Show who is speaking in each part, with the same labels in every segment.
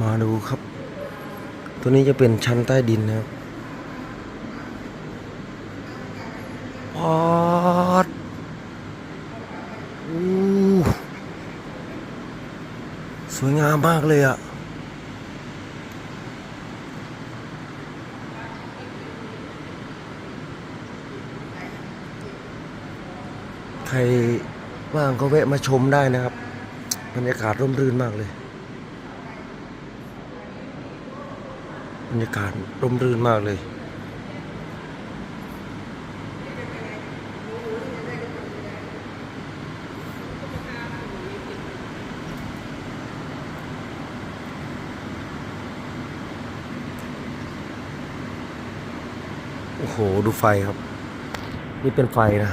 Speaker 1: มาดูครับ ตัวนี้จะเป็นชั้นใต้ดินนะครับปอดอู้สวยงามมากเลยอะใครว่างก็แวะมาชมได้นะครับ บรรยากาศร่มรื่นมากเลยบรรยากาศร่มรื่นมากเลยโอ้โห ดูไฟครับ นี่เป็นไฟนะ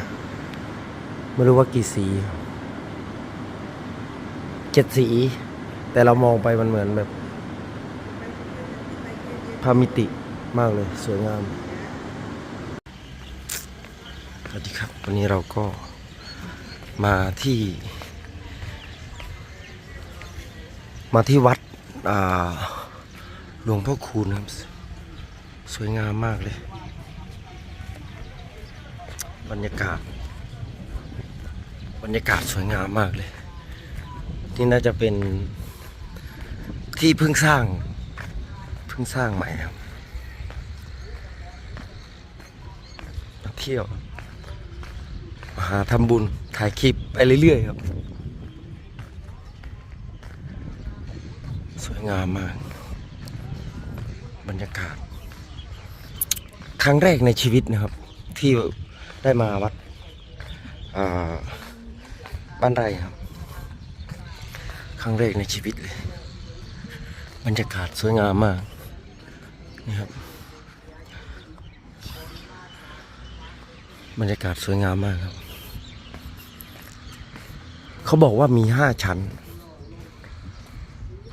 Speaker 1: ไม่รู้ว่ากี่สี เจ็ดสี แต่เรามองไปมันเหมือนแบบพามิติมากเลยสวยงาม สวัสดีครับ วันนี้เราก็มาที่ มาที่วัดหลวงพ่อคูณครับ สวยงามมากเลย บรรยากาศ บรรยากาศสวยงามมากเลย นี่น่าจะเป็นที่เพิ่งสร้าง เพิ่งสร้างใหม่ครับมาเที่ยวมาหาทำบุญถ่ายคลิปไปเรื่อยๆครับ สวยงามมาก บรรยากาศ ครั้งแรกในชีวิตนะครับ ที่ได้มาวัดบ้านไรครับ ครั้งแรกในชีวิตเลยบรรยากาศสวยงามมากนี่ครับบรรยากาศสวยงามมากครับ เขาบอกว่ามีห้าชั้น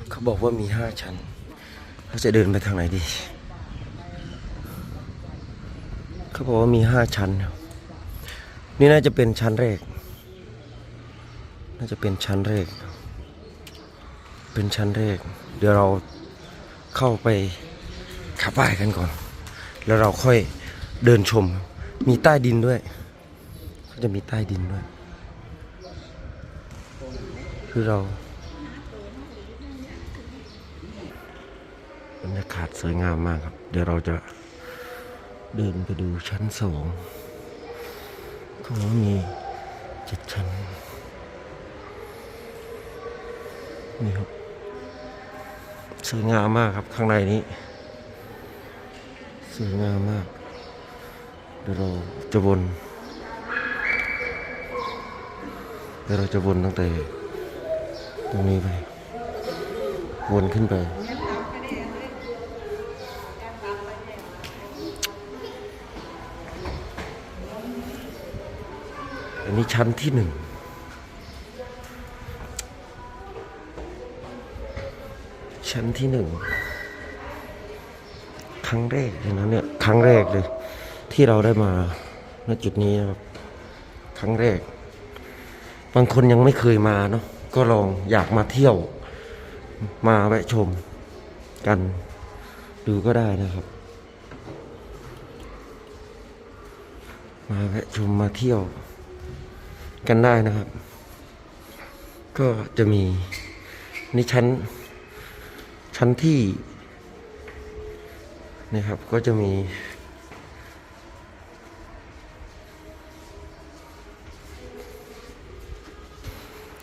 Speaker 1: เขาบอกว่ามีห้าชั้น เราจะเดินไปทางไหนดี เขาบอกว่ามีห้าชั้น นี่น่าจะเป็นชั้นแรก น่าจะเป็นชั้นแรก เป็นชั้นแรก เดี๋ยวเราเข้าไปขับไหว้กันก่อน แล้วเราค่อยเดินชม มีใต้ดินด้วยเขาจะมีใต้ดินด้วย คือเราบรรยากาศสวยงามมากครับ เดี๋ยวเราจะเดินไปดูชั้นสองเขาบอกว่ามีเจ็ดชั้นนี่ครับส วยงามมากครับข้างในนี้ สวยงามมาก เดี๋ยวเราจะวนเดี๋ยวเราจะวนตั้งแต่ ตรงนี้ไป วนขึ้นไป อันนี้ชั้นที่หนึ่ง ชั้นที่หนึ่งครั้งแรกเลยนะเนี่ยครั้งแรกเลย ที่เราได้มาณจุดนี้นะครับครั้งแรก บางคนยังไม่เคยมาเนาะก็ลองอยากมาเที่ยว มาแวะชมกัน ดูก็ได้นะครับ มาแวะชมมาเที่ยว กันได้นะครับ ก็จะมีนี่ชั้น ชั้นที่นะครับก็จะมี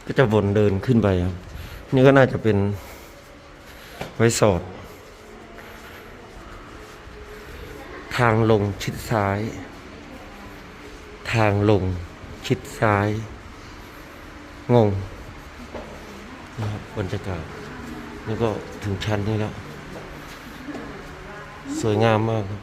Speaker 1: ก็จะวนเดินขึ้นไปครับ นี่ก็น่าจะเป็นไว้สอด ทางลงชิดซ้าย ทางลงชิดซ้าย งงนะครับบรรยากาศ นี่ก็ถึงชั้นนี้แล้ว สวยงามมากครับ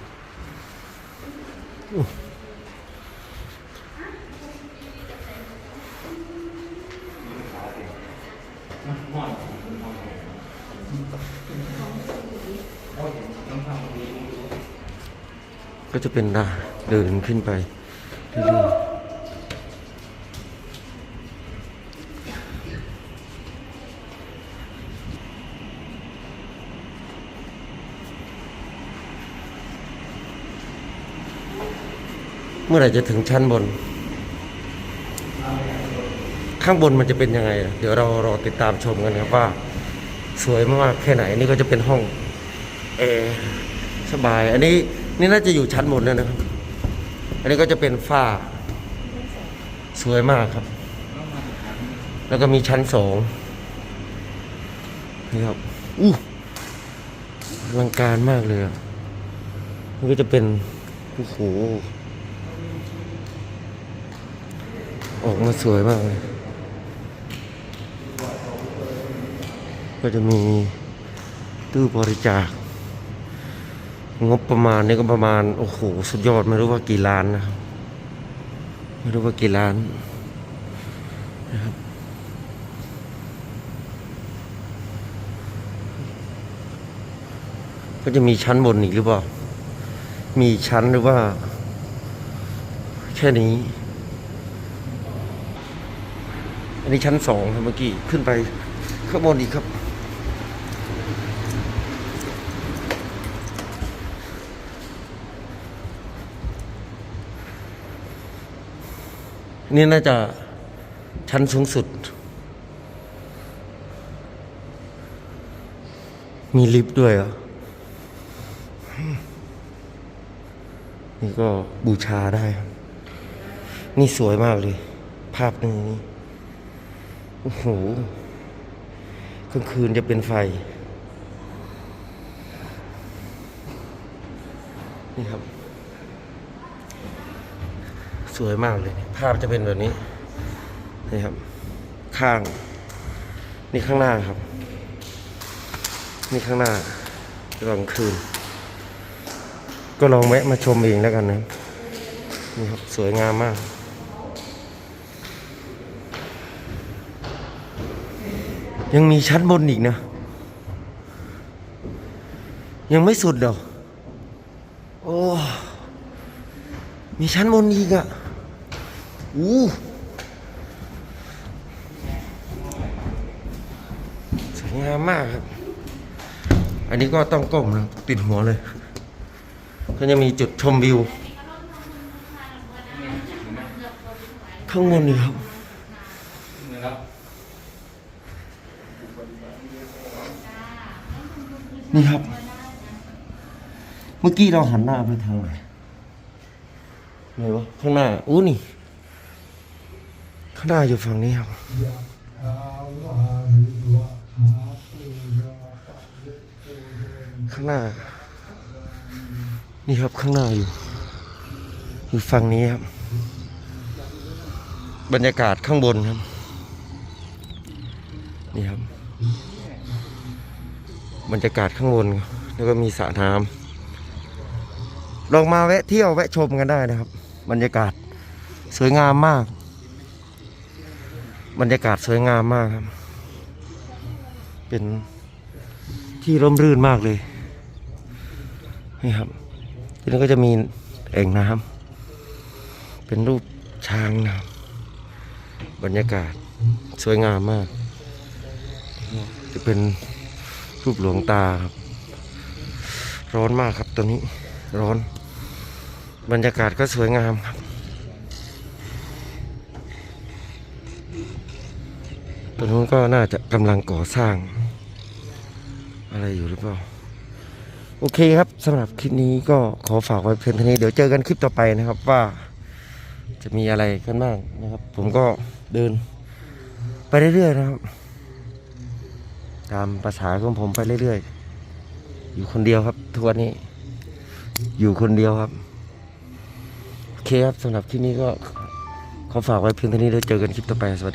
Speaker 1: ก็จะเป็นดาเดินขึ้นไปเรื่อยๆ เมื่อไหร่จะถึงชั้นบน ข้างบนมันจะเป็นยังไง เดี๋ยวเรารอติดตามชมกันครับว่า สวยมากแค่ไหนนี่ก็จะเป็นห้องแอร์สบาย อันนี้นี่น่าจะอยู่ชั้นบนแล้วนะครับ อันนี้ก็จะเป็นฝ้า สวยมากครับ แล้วก็มีชั้นสองนี่ครับอู้อลังการมากเลยอะมันก็จะเป็นโอ้โห ออกมาสวยมากเลย ก็จะมีตู้บริจาค งบประมาณนี่ก็ประมาณ โอ้โห สุดยอดไม่รู้ว่ากี่ล้านนะครับ ไม่รู้ว่ากี่ล้านนะครับก็จะมีชั้นบนอีกหรือเปล่า มีชั้นหรือว่า แค่นี้ อันนี้ชั้นสองครับเมื่อกี้ขึ้นไปข้างบนอีกครับนี่น่าจะชั้นสูงสุด มีลิฟต์ด้วยเหรอนี่ก็บูชาได้ นี่สวยมากเลย ภาพนึ่งนี่ โอ้โหกลางคืนจะเป็นไฟ นี่ครับ สวยมากเลย ภาพจะเป็นแบบนี้ นี่ครับ ข้าง นี่ข้างหน้าครับ นี่ข้างหน้ากลางคืน ก็ลองแวะมาชมเองแล้วกันนะ นี่ครับ สวยงามมาก ยังมีชั้นบนอีกนะ ยังไม่สุดเหรอโอ้มีชั้นบนอีกอะ่ะอู้สวยงามมากครับ อันนี้ก็ต้องก้มนะปิดหัวเลย ก็จะมีจุดชมวิว ข้างบนนี่ครับ นี่ครับ เมื่อกี้เราหันหน้าไปทางไหนไหนวะข้างหน้าอู้นี่ ข้างหน้าอยู่ฝั่งนี้ครับ ข้างหน้า นี่ครับข้างหน้าอยู่อยู่ฝั่งนี้ครับ บรรยากาศข้างบนครับ นี่ครับ บรรยากาศข้างบน แล้วก็มีสระน้ำลองมาแวะเที่ยวแวะชมกันได้นะครับ บรรยากาศสวยงามมาก บรรยากาศสวยงามมากครับ เป็นที่ร่มรื่นมากเลย นี่ครับทีนี้ก็จะมีแอ่งน้ำเป็นรูปช้างนะบรรยากาศสวยงามมาก จะเป็น รูปหลวงตาครับ ร้อนมากครับตัวนี้ร้อน บรรยากาศก็สวยงามครับ ตัวนู้นก็น่าจะกำลังก่อสร้าง อะไรอยู่หรือเปล่า โอเคครับสำหรับคลิปนี้ก็ขอฝากไว้เพียงเท่านี้เดี๋ยวเจอกันคลิปต่อไปนะครับว่าจะมีอะไรกันบ้างนะครับ ผมก็เดินไปเรื่อยๆนะครับ ตามภาษาของผมไปเรื่อยๆ อยู่คนเดียวครับทุกวันนี้ อยู่คนเดียวครับ โอเคครับสำหรับคลิปนี้ก็ขอฝากไว้เพียงเท่านี้แล้วเจอกันคลิปต่อไป สวัสดี